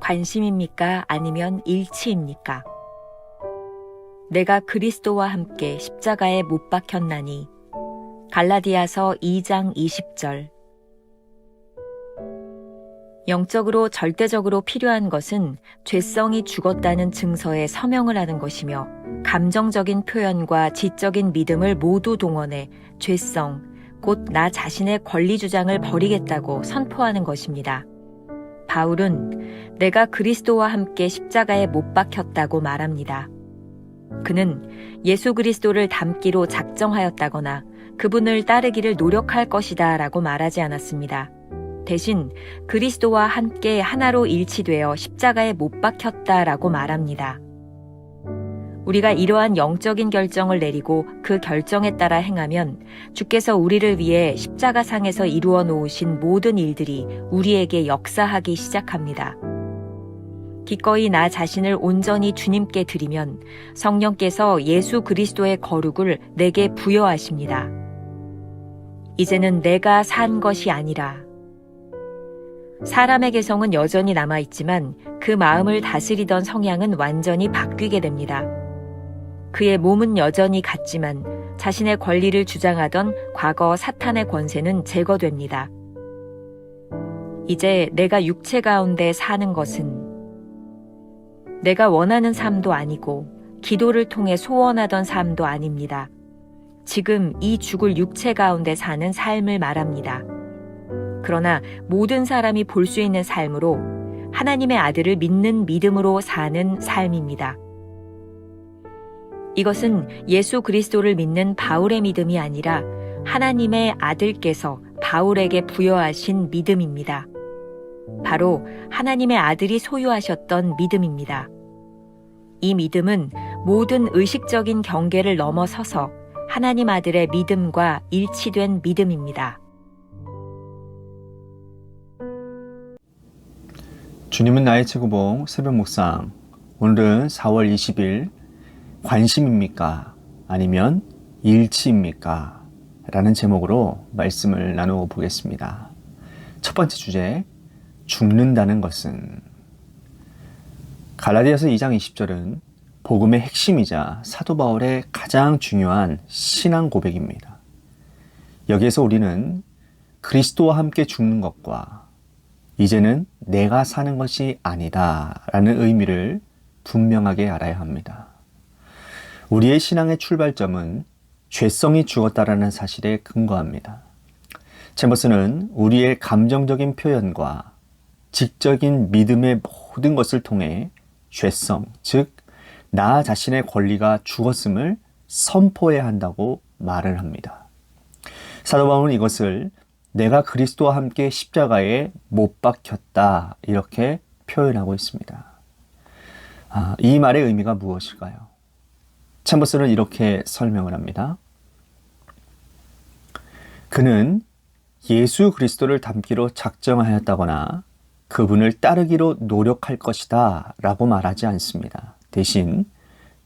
관심입니까? 아니면 일치입니까? 내가 그리스도와 함께 십자가에 못 박혔나니 갈라디아서 2장 20절 영적으로 절대적으로 필요한 것은 죄성이 죽었다는 증서에 서명을 하는 것이며 감정적인 표현과 지적인 믿음을 모두 동원해 죄성, 곧 나 자신의 권리 주장을 버리겠다고 선포하는 것입니다. 바울은 내가 그리스도와 함께 십자가에 못 박혔다고 말합니다. 그는 예수 그리스도를 닮기로 작정하였다거나 그분을 따르기를 노력할 것이다 라고 말하지 않았습니다. 대신 그리스도와 함께 하나로 일치되어 십자가에 못 박혔다 라고 말합니다. 우리가 이러한 영적인 결정을 내리고 그 결정에 따라 행하면 주께서 우리를 위해 십자가상에서 이루어 놓으신 모든 일들이 우리에게 역사하기 시작합니다. 기꺼이 나 자신을 온전히 주님께 드리면 성령께서 예수 그리스도의 거룩을 내게 부여하십니다. 이제는 내가 산 것이 아니라 사람의 개성은 여전히 남아있지만 그 마음을 다스리던 성향은 완전히 바뀌게 됩니다. 그의 몸은 여전히 같지만 자신의 권리를 주장하던 과거 사탄의 권세는 제거됩니다. 이제 내가 육체 가운데 사는 것은 내가 원하는 삶도 아니고 기도를 통해 소원하던 삶도 아닙니다. 지금 이 죽을 육체 가운데 사는 삶을 말합니다. 그러나 모든 사람이 볼 수 있는 삶으로 하나님의 아들을 믿는 믿음으로 사는 삶입니다. 이것은 예수 그리스도를 믿는 바울의 믿음이 아니라 하나님의 아들께서 바울에게 부여하신 믿음입니다. 바로 하나님의 아들이 소유하셨던 믿음입니다. 이 믿음은 모든 의식적인 경계를 넘어서서 하나님 아들의 믿음과 일치된 믿음입니다. 주님은 나의 최고봉 새벽 묵상 오늘은 4월 20일 관심입니까? 아니면 일치입니까? 라는 제목으로 말씀을 나누어 보겠습니다. 첫 번째 주제 죽는다는 것은 갈라디아서 2장 20절은 복음의 핵심이자 사도 바울의 가장 중요한 신앙 고백입니다. 여기에서 우리는 그리스도와 함께 죽는 것과 이제는 내가 사는 것이 아니다 라는 의미를 분명하게 알아야 합니다. 우리의 신앙의 출발점은 죄성이 죽었다라는 사실에 근거합니다. 제머스는 우리의 감정적인 표현과 직적인 믿음의 모든 것을 통해 죄성, 즉, 나 자신의 권리가 죽었음을 선포해야 한다고 말을 합니다. 사도 바울은 이것을 내가 그리스도와 함께 십자가에 못 박혔다 이렇게 표현하고 있습니다. 아, 이 말의 의미가 무엇일까요? 챔버스는 이렇게 설명을 합니다. 그는 예수 그리스도를 닮기로 작정하였다거나 그분을 따르기로 노력할 것이다 라고 말하지 않습니다. 대신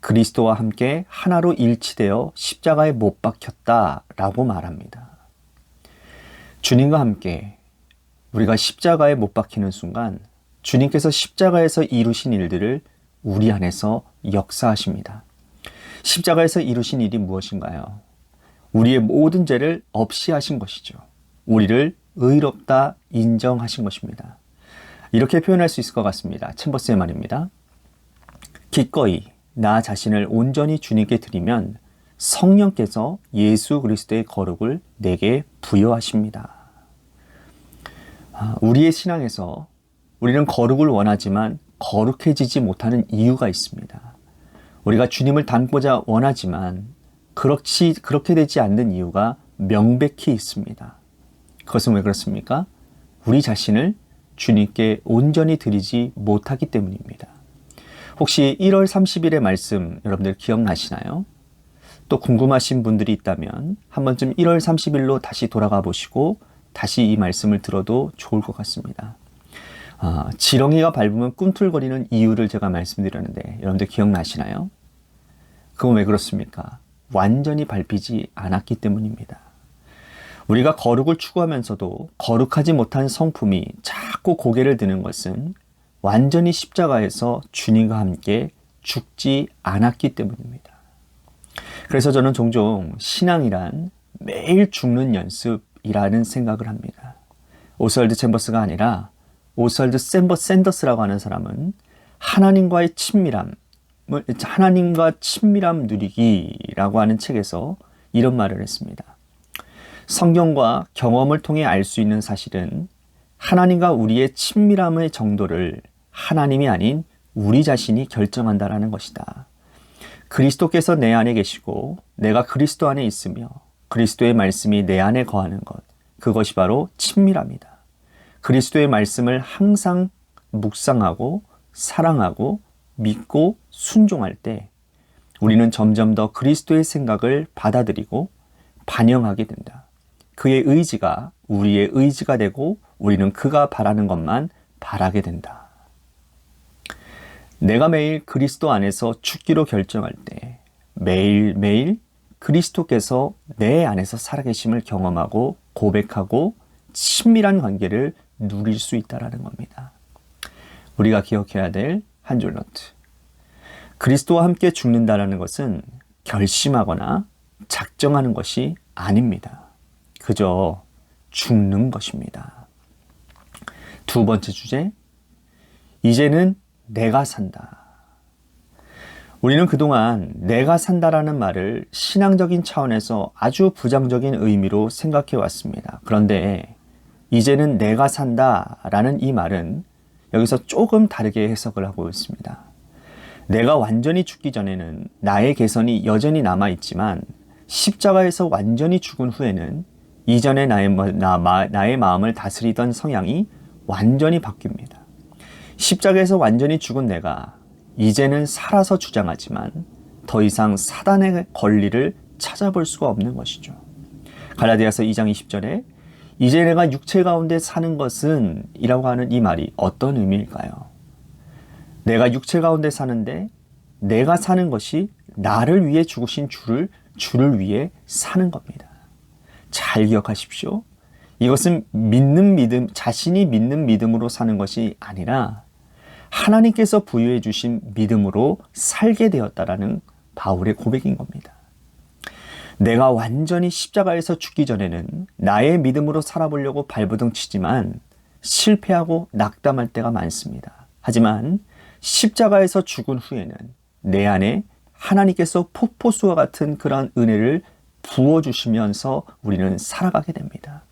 그리스도와 함께 하나로 일치되어 십자가에 못 박혔다 라고 말합니다. 주님과 함께 우리가 십자가에 못 박히는 순간 주님께서 십자가에서 이루신 일들을 우리 안에서 역사하십니다. 십자가에서 이루신 일이 무엇인가요? 우리의 모든 죄를 없이 하신 것이죠. 우리를 의롭다 인정하신 것입니다. 이렇게 표현할 수 있을 것 같습니다. 챔버스의 말입니다. 기꺼이 나 자신을 온전히 주님께 드리면 성령께서 예수 그리스도의 거룩을 내게 부여하십니다. 아, 우리의 신앙에서 우리는 거룩을 원하지만 거룩해지지 못하는 이유가 있습니다. 우리가 주님을 닮고자 원하지만 그렇지, 그렇게 되지 않는 이유가 명백히 있습니다. 그것은 왜 그렇습니까? 우리 자신을 주님께 온전히 드리지 못하기 때문입니다. 혹시 1월 30일의 말씀 여러분들 기억나시나요? 또 궁금하신 분들이 있다면 한 번쯤 1월 30일로 다시 돌아가 보시고 다시 이 말씀을 들어도 좋을 것 같습니다. 아, 지렁이가 밟으면 꿈틀거리는 이유를 제가 말씀드렸는데 여러분들 기억나시나요? 그건 왜 그렇습니까? 완전히 밟히지 않았기 때문입니다. 우리가 거룩을 추구하면서도 거룩하지 못한 성품이 자꾸 고개를 드는 것은 완전히 십자가에서 주님과 함께 죽지 않았기 때문입니다. 그래서 저는 종종 신앙이란 매일 죽는 연습이라는 생각을 합니다. 오스월드 챔버스가 아니라 오스월드 샌버 샌더스라고 하는 사람은 하나님과의 친밀함, 하나님과 친밀함 누리기라고 하는 책에서 이런 말을 했습니다. 성경과 경험을 통해 알 수 있는 사실은 하나님과 우리의 친밀함의 정도를 하나님이 아닌 우리 자신이 결정한다라는 것이다. 그리스도께서 내 안에 계시고 내가 그리스도 안에 있으며 그리스도의 말씀이 내 안에 거하는 것. 그것이 바로 친밀함이다. 그리스도의 말씀을 항상 묵상하고 사랑하고 믿고 순종할 때 우리는 점점 더 그리스도의 생각을 받아들이고 반영하게 된다. 그의 의지가 우리의 의지가 되고 우리는 그가 바라는 것만 바라게 된다. 내가 매일 그리스도 안에서 죽기로 결정할 때 매일매일 그리스도께서 내 안에서 살아계심을 경험하고 고백하고 친밀한 관계를 누릴 수 있다라는 겁니다. 우리가 기억해야 될 한 줄 노트. 그리스도와 함께 죽는다라는 것은 결심하거나 작정하는 것이 아닙니다. 그저 죽는 것입니다. 두 번째 주제. 이제는 내가 산다. 우리는 그동안 내가 산다라는 말을 신앙적인 차원에서 아주 부정적인 의미로 생각해 왔습니다. 그런데 이제는 내가 산다 라는 이 말은 여기서 조금 다르게 해석을 하고 있습니다. 내가 완전히 죽기 전에는 나의 개선이 여전히 남아 있지만 십자가에서 완전히 죽은 후에는 이전에 나의, 나, 나의 마음을 다스리던 성향이 완전히 바뀝니다. 십자가에서 완전히 죽은 내가 이제는 살아서 주장하지만 더 이상 사단의 권리를 찾아볼 수가 없는 것이죠. 갈라디아서 2장 20절에 이제 내가 육체 가운데 사는 것은 이라고 하는 이 말이 어떤 의미일까요? 내가 육체 가운데 사는데 내가 사는 것이 나를 위해 죽으신 주를 주를 위해 사는 겁니다. 잘 기억하십시오. 이것은 믿는 믿음, 자신이 믿는 믿음으로 사는 것이 아니라 하나님께서 부여해 주신 믿음으로 살게 되었다라는 바울의 고백인 겁니다. 내가 완전히 십자가에서 죽기 전에는 나의 믿음으로 살아보려고 발버둥 치지만 실패하고 낙담할 때가 많습니다. 하지만 십자가에서 죽은 후에는 내 안에 하나님께서 폭포수와 같은 그러한 은혜를 부어주시면서 우리는 살아가게 됩니다.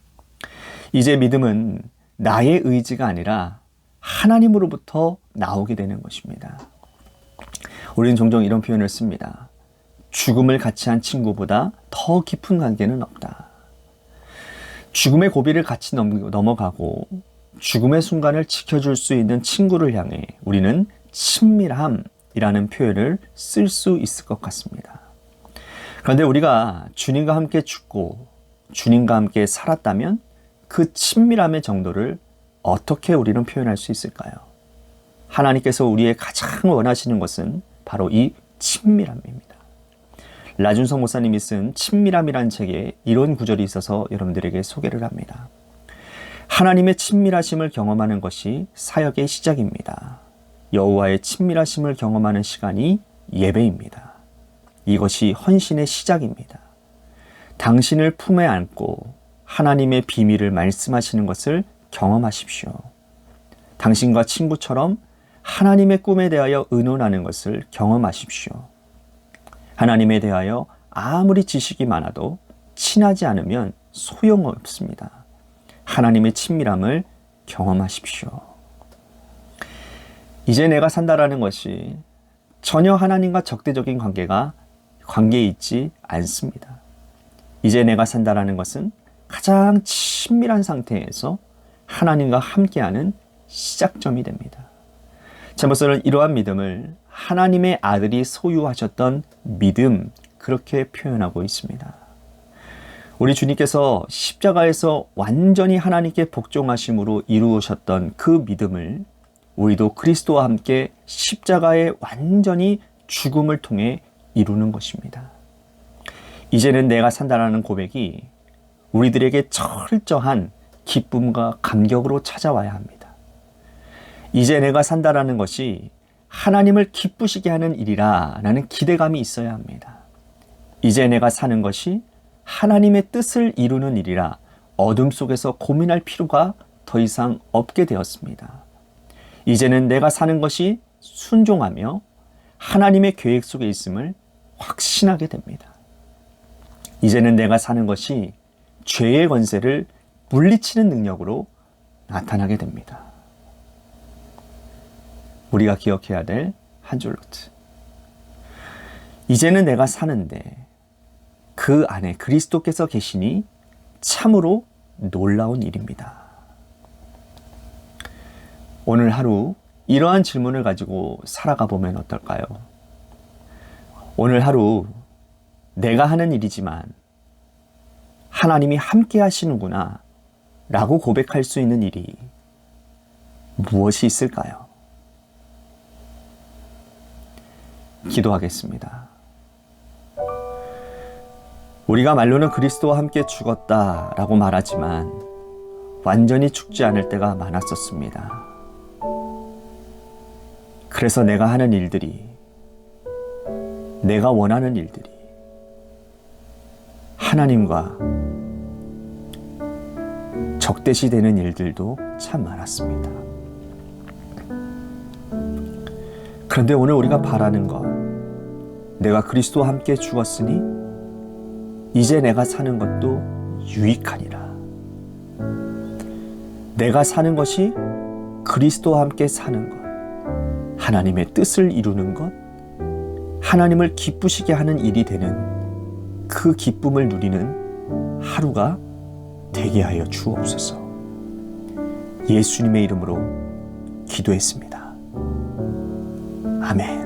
이제 믿음은 나의 의지가 아니라 하나님으로부터 나오게 되는 것입니다. 우리는 종종 이런 표현을 씁니다. 죽음을 같이 한 친구보다 더 깊은 관계는 없다. 죽음의 고비를 같이 넘어가고 죽음의 순간을 지켜줄 수 있는 친구를 향해 우리는 친밀함이라는 표현을 쓸 수 있을 것 같습니다. 그런데 우리가 주님과 함께 죽고 주님과 함께 살았다면 그 친밀함의 정도를 어떻게 우리는 표현할 수 있을까요? 하나님께서 우리의 가장 원하시는 것은 바로 이 친밀함입니다. 라준성 목사님이 쓴 친밀함이라는 책에 이런 구절이 있어서 여러분들에게 소개를 합니다. 하나님의 친밀하심을 경험하는 것이 사역의 시작입니다. 여호와의 친밀하심을 경험하는 시간이 예배입니다. 이것이 헌신의 시작입니다. 당신을 품에 안고 하나님의 비밀을 말씀하시는 것을 경험하십시오. 당신과 친구처럼 하나님의 꿈에 대하여 의논하는 것을 경험하십시오. 하나님에 대하여 아무리 지식이 많아도 친하지 않으면 소용없습니다. 하나님의 친밀함을 경험하십시오. 이제 내가 산다라는 것이 전혀 하나님과 적대적인 관계가 관계에 있지 않습니다. 이제 내가 산다라는 것은 가장 친밀한 상태에서 하나님과 함께하는 시작점이 됩니다. 제모스는 이러한 믿음을 하나님의 아들이 소유하셨던 믿음 그렇게 표현하고 있습니다. 우리 주님께서 십자가에서 완전히 하나님께 복종하심으로 이루셨던 그 믿음을 우리도 그리스도와 함께 십자가에 완전히 죽음을 통해 이루는 것입니다. 이제는 내가 산다라는 고백이 우리들에게 철저한 기쁨과 감격으로 찾아와야 합니다. 이제 내가 산다라는 것이 하나님을 기쁘시게 하는 일이라 라는 기대감이 있어야 합니다. 이제 내가 사는 것이 하나님의 뜻을 이루는 일이라 어둠 속에서 고민할 필요가 더 이상 없게 되었습니다. 이제는 내가 사는 것이 순종하며 하나님의 계획 속에 있음을 확신하게 됩니다. 이제는 내가 사는 것이 죄의 권세를 물리치는 능력으로 나타나게 됩니다. 우리가 기억해야 될 한줄 노트. 이제는 내가 사는데 그 안에 그리스도께서 계시니 참으로 놀라운 일입니다. 오늘 하루 이러한 질문을 가지고 살아가 보면 어떨까요? 오늘 하루 내가 하는 일이지만 하나님이 함께 하시는구나 라고 고백할 수 있는 일이 무엇이 있을까요? 기도하겠습니다. 우리가 말로는 그리스도와 함께 죽었다 라고 말하지만 완전히 죽지 않을 때가 많았었습니다. 그래서 내가 하는 일들이, 내가 원하는 일들이 하나님과 적대시 되는 일들도 참 많았습니다. 그런데 오늘 우리가 바라는 것, 내가 그리스도와 함께 죽었으니 이제 내가 사는 것도 유익하니라. 내가 사는 것이 그리스도와 함께 사는 것, 하나님의 뜻을 이루는 것, 하나님을 기쁘시게 하는 일이 되는 그 기쁨을 누리는 하루가 되게 하여 주옵소서. 예수님의 이름으로 기도했습니다. 아멘.